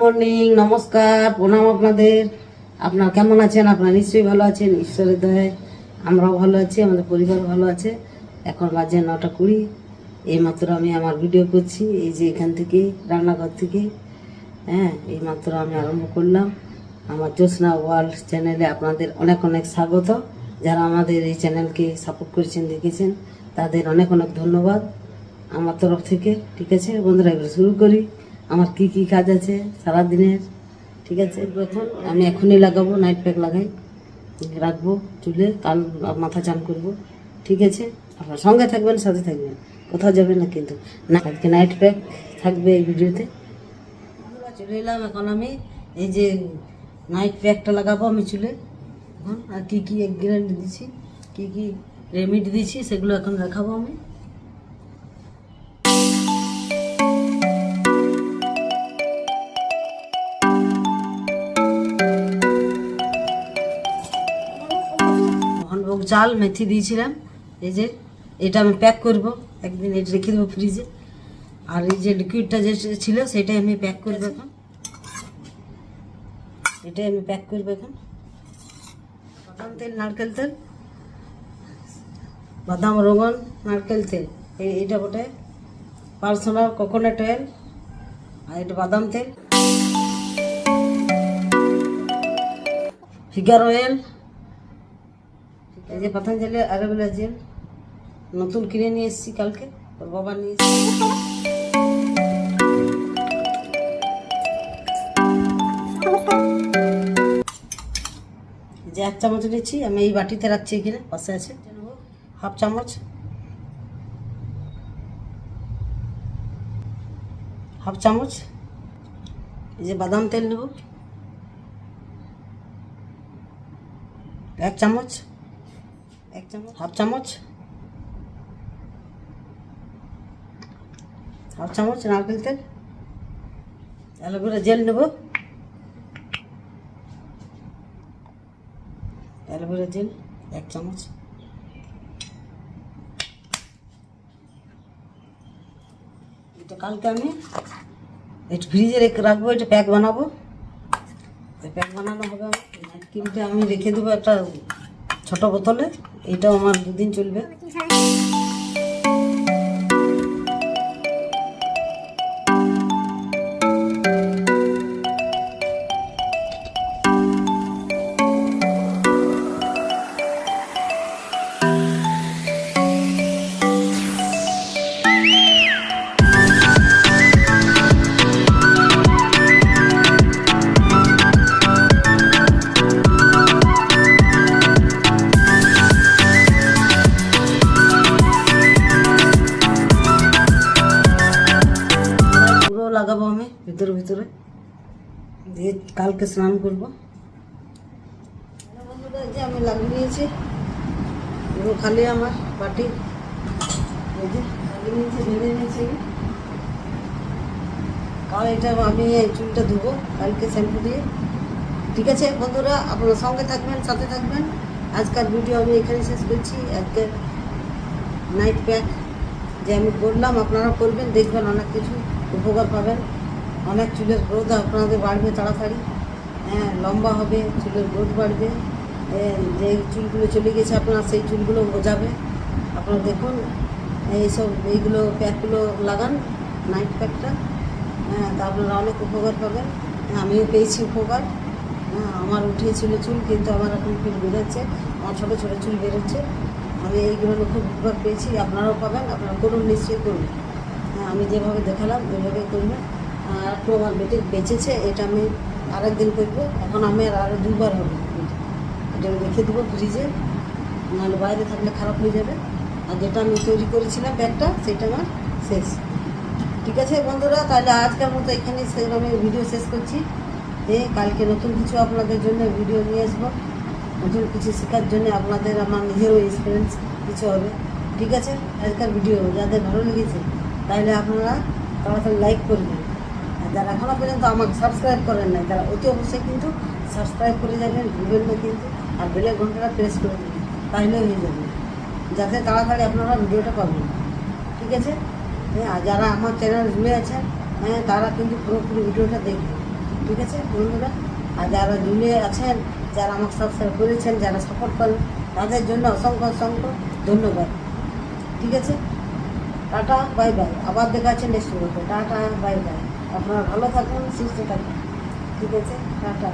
Morning নমস্কার, প্রণাম আপনাদের। আপনার কেমন আছেন? আপনারা নিশ্চয়ই ভালো আছেন, ঈশ্বরের দয়ায়। আমরাও ভালো আছি, আমাদের পরিবার ভালো আছে। এখন বাজে নটা কুড়ি। এইমাত্র আমি আমার ভিডিও করছি, এই যে এখান থেকে, রান্নাঘর থেকে। হ্যাঁ এইমাত্র আমি আরম্ভ করলাম। আমার জ্যোৎস্না ওয়ার্ল্ড চ্যানেলে আপনাদের অনেক অনেক স্বাগত। যারা আমাদের এই চ্যানেলকে সাপোর্ট করেছেন, দেখেছেন, তাদের অনেক অনেক ধন্যবাদ। আমার তরফ থেকে, ঠিক আছে? বন্ধুরা, এবার শুরু করি। আমার কি কি কাজ আছে সারাদিনের? ঠিক আছে প্রথম আমি এখনই লাগাবো নাইট প্যাক লাগাই, রাখব, চুলে, কাল মাথা চান করব, ঠিক আছে? আপনার সঙ্গে থাকবেন, সাথে থাকবেন, কোথাও যাবেন না কিন্তু। না, আজকে নাইট প্যাক থাকবে এই ভিডিওতে। চলে এলাম এখন আমি, এই যে নাইট প্যাকটা লাগাবো আমি চুলে। এখন আর কী কী ইনগ্রিডিয়েন্ট দিচ্ছি, কী কী রেমিডি দিয়েছি সেগুলো এখন দেখাবো আমি। মোহনভোগ চাল মেথি দিয়েছিলাম। এই যে, এটা আমি প্যাক করব। একদিন এটা রেখে দেবো ফ্রিজে আর এই যে লিকুইডটা যে ছিল, সেটাই আমি প্যাক করব এখন। এটাই আমি প্যাক করব এখন। বাদাম তেল, নারকেল তেল। বাদাম, রোগন, নারকেল তেল। এই এইটা বটে। পার্সোনাল কোকোনাট অয়েল আর এটা বাদাম তেল। ফিগার অয়েল এই যে পতঞ্জলি অ্যালোভেরা জেল নতুন কিনে নিয়ে এসেছি কালকে, ওর বাবা নিয়ে যে এক চামচ নিচ্ছি আমি এই বাটিতে রাখছি এখানে, পাশে আছে। হাফ চামচ। হাফ চামচ। এই যে বাদাম তেল নেব। এক চামচ। এক চামচ। হাফ চামচ। হাফ চামচ নারকেল তেল। অ্যালোভেরা জেল নেব। অ্যালোভেরা জেল, এক চামচ। এটা কালকে আমি একটু ফ্রিজে রেখে রাখব এটা প্যাক বানাবো। প্যাক বানানো হবে আমার। ক্রিমটা আমি রেখে দেবো একটা ছোট বোতলে। এটাও আমার দুদিন চলবে। দিয়ে কালকে স্নান করব। বন্ধুরা, যে আমি লাগিয়ে নিয়েছি পুরো খালি আমার বাটি। লাগিয়ে নিয়েছি বেঁধে নিয়েছি। কাল এটা আমি এই চুলটা ধুবো কালকে শ্যাম্পু দিয়ে। ঠিক আছে বন্ধুরা আপনারা সঙ্গে থাকবেন সাথে থাকবেন। আজকাল ভিডিও আমি এখানে শেষ করছি। আজকে নাইট প্যাক যে আমি করলাম আপনারা করবেন দেখবেন অনেক কিছু উপকার পাবেন। অনেক চুলের গ্রোথ আপনাদের বাড়বে তাড়াতাড়ি। হ্যাঁ লম্বা হবে চুলের গ্রোথ বাড়বে। যে চুলগুলো চলে গেছে আপনার সেই চুলগুলো বোঝাবে আপনারা দেখুন এইসব এইগুলো প্যাকগুলো লাগান নাইট প্যাকটা। হ্যাঁ তা আপনারা অনেক উপকার পাবেন। হ্যাঁ, আমিও পেয়েছি উপকার। হ্যাঁ আমার উঠিয়েছিল চুল কিন্তু আমার এখন চুল বেরোচ্ছে। আমার ছোটো ছোটো চুল বেরোচ্ছে। আমি এইগুলো খুব উপকার পেয়েছি আপনারাও পাবেন আপনারা করুন নিশ্চয়ই করুন। হ্যাঁ আমি যেভাবে দেখালাম ওইভাবে করবেন। বেটে, বেঁচেছে, এটা আমি আরেকদিন করব। এখন আমি আর আরও দুবার হবে। এটা। আমি রেখে দেবো ফ্রিজে নাহলে বাইরে থাকলে খারাপ হয়ে যাবে। আর যেটা আমি তৈরি করেছিলাম ব্যাগটা, সেটা আমার শেষ। ঠিক আছে বন্ধুরা, তাহলে আজকের মতো এখানে আমি ভিডিও শেষ করছি। যে কালকে নতুন কিছু আপনাদের জন্য ভিডিও নিয়ে আসব। নতুন কিছু শেখার জন্য আপনাদের আমার নিজেরও এক্সপিরিয়েন্স কিছু হবে। ঠিক আছে, আজকের ভিডিও যাদের ভালো লেগেছে, তাহলে আপনারা তাড়াতাড়ি লাইক করবেন। যারা এখনও পর্যন্ত আমাকে সাবস্ক্রাইব করেন নাই, তারা অতি অবশ্যই কিন্তু সাবস্ক্রাইব করে যাবেন, ভুলবেন না কিন্তু, আর বেলের ঘন্টাটা প্রেস করে দেবেন তাহলে হয়ে যাবে। যাতে তাড়াতাড়ি আপনারা ভিডিওটা পাবেন। ঠিক আছে? হ্যাঁ আর যারা আমার চ্যানেল জুড়ে আছেন হ্যাঁ তারা কিন্তু পুরোপুরি ভিডিওটা দেখবেন। ঠিক আছে, বন্ধুরা? আর যারা জুড়ে আছেন, যারা আমাকে সাবস্ক্রাইব করেছেন, যারা সাপোর্ট করেন, তাদের জন্য অসংখ্য অসংখ্য ধন্যবাদ। ঠিক আছে? টাটা বাই বাই আবার দেখা আছে নেক্সট ভিডিওতে টাটা বাই বাই আপনারা ভালো থাকুন সুস্থ থাকুন। ঠিক আছে টাটা।